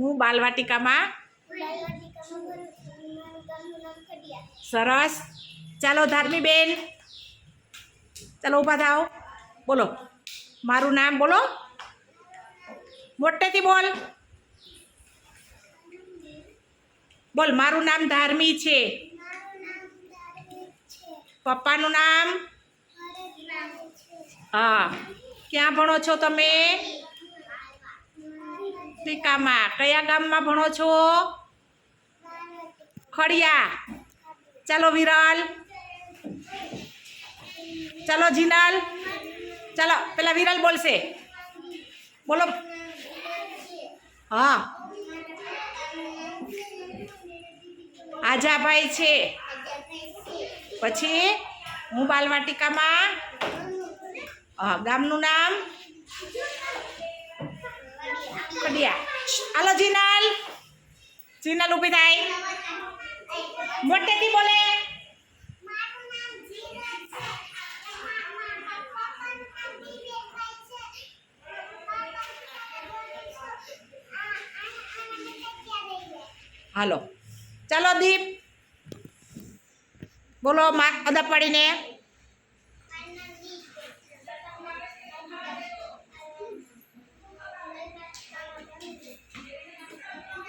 હું બાલવાટિકામાં? સરસ. ચાલો ધાર્મીબેન ચાલો ઊભા થાઓ. બોલો. મારું નામ બોલો. મોટેથી બોલ. બોલ, મારું નામ ધાર્મી છે. પપ્પાનું નામ? હા. ક્યાં ભણો છો તમે? ટીકામાં કયા ગામમાં ભણો છો? ખડિયા. ચાલો વિરલ. ચાલો જીનલ. ચાલો, પેલા વિરલ બોલશે. બોલો. હા. આજાભાઈ છે. પછી હું બાલવાટિકામાં. ગામનું નામ? કડિયા હાલો જીનલ જીનલ ઊભી થાય મોટેથી બોલે હાલો ચાલો દીપ બોલો મા અદા પાડીને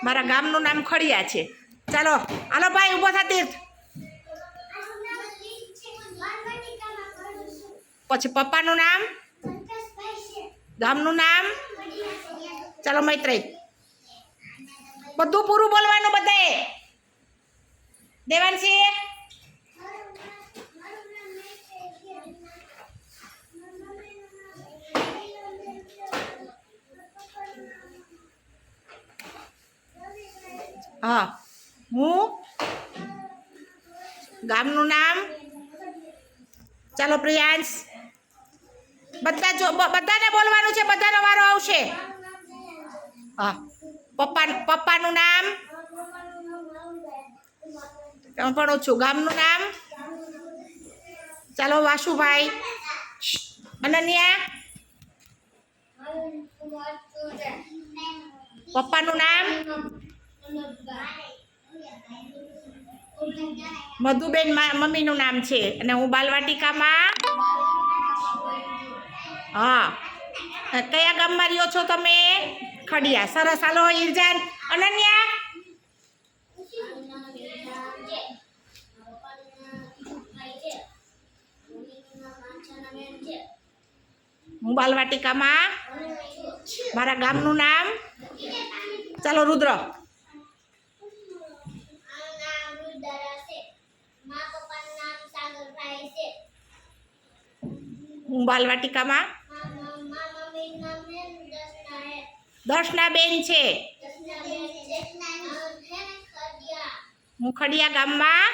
મારા ગામનું નામ ખડિયા છે. ચાલો, હાલો ભાઈ, ઊભો થા તીર્થ. પછી પપ્પાનું નામ? ગામનું નામ? ચાલો મૈત્રી બધું પૂરું બોલવાનું બધાએ દેવાંશી? હા. હું ગામનું નામ? ચાલો પ્રિયાંશ. બધા જો બધાને બોલવાનું છે, બધાનો વારો આવશે. હા. પપ્પા, પપ્પાનું નામ? હું ભણું છું ગામનું નામ? ચાલો, વાસુભાઈ. અનન્યા? પપ્પાનું નામ? મધુબેન મમ્મીનું નામ છે અને હું બાલવાટિકામાં હા. કયા ગામમાં રહ્યો છો તમે? ખડિયા. સરસ. હાલો, ઈરજાન. અનન્યા? હું બાલવાટિકામાં? મારા ગામનું નામ? ચાલો, રુદ્ર. બાલવાટિકામાં? દર્શના બેન છે. હું ખડિયા ગામમાં?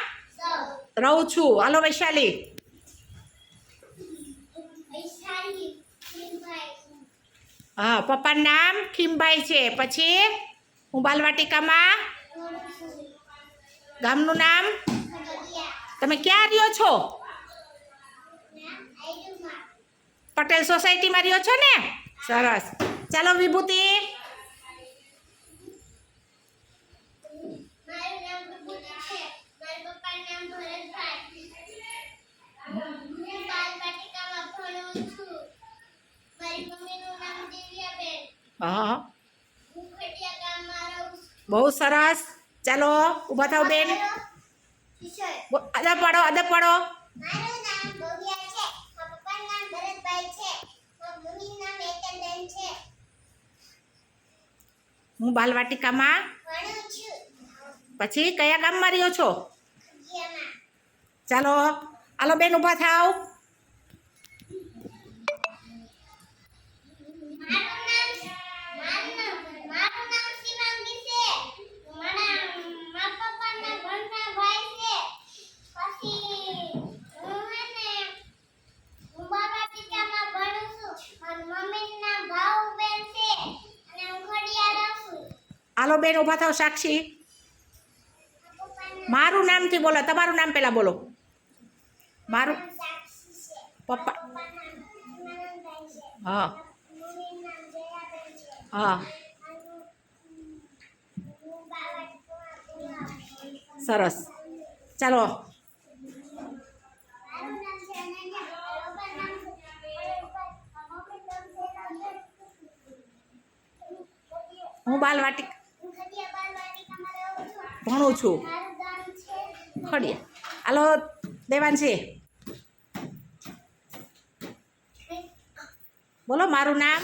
રહું છું. હાલો વૈશાલી. હા, પપ્પાનું નામ ખીમભાઈ છે. પછી હું બાલવાટિકામાં? ગામનું નામ? તમે ક્યાં રહ્યો છો? પટેલ સોસાયટીમાં રહ્યો છો ને? સરસ. ચાલો વિભૂતિ. બહુ સરસ. ચાલો ઊભા થાવ બેન. અદબ પાડો અદબ પાડો મારું નામ ભવ્યા છે મારા પપ્પાનું નામ ભરતભાઈ છે મારા મમ્મીનું નામ હેતલબેન છે હું બાલવાટિકામાં? પછી કયા ગામમાં રહ્યો છો? ચાલો હાલો બેન ઊભા થાવ મારું નામ મારું નામ મારું નામ શિવાંગી છે મારા મારા પપ્પાના ભણતા ભાઈ છે પછી હું હે ને હું બાબાટીકામાં ભણું છું અને મમ્મીના ભાવ બેન છે અને હું ખડિયા રહું છું હાલો બેન, ઊભા થાવ સાક્ષી. મારું નામથી બોલો, તમારું નામ પહેલાં બોલો. મારું પપ્પા. હા. હા. સરસ. ચાલો. હું બાલવાટી અનન્યા મારા પપ્પાનું નામ છે મમ્મીનું નામ છે હું બાલવાટિક હું ખડિયા બાલવાટિકામાં રહું છું ભણું છું. ફળીયા હાલો, દેવાન છે. ખડીએ બોલો, મારું નામ?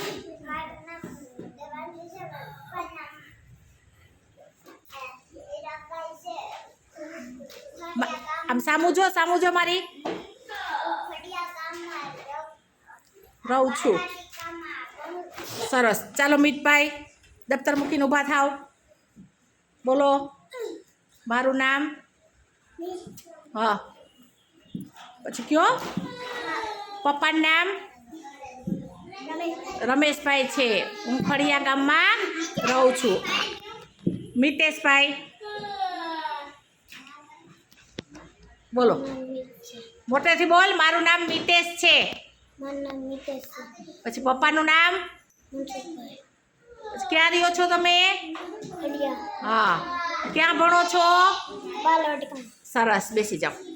આમ સામું જો સામું જો મારી. રહું છું. સરસ. ચાલો મીટભાઈ દફતર મૂકીને ઊભા થાવ બોલો. મારું નામ? હા. પછી કયો? પપ્પાનું નામ? રમેશભાઈ છે. હું ખડિયા ગામમાં રહું છું. મિતેશભાઈ. બોલો. મોટેથી બોલ મારું નામ મિતેશ છે. મારું નામ મિતેશ છે. પછી પપ્પાનું નામ? પછી ક્યાં રહ્યો છો તમે? હા. ક્યાં ભણો છો? સરસ બેસી જાઓ.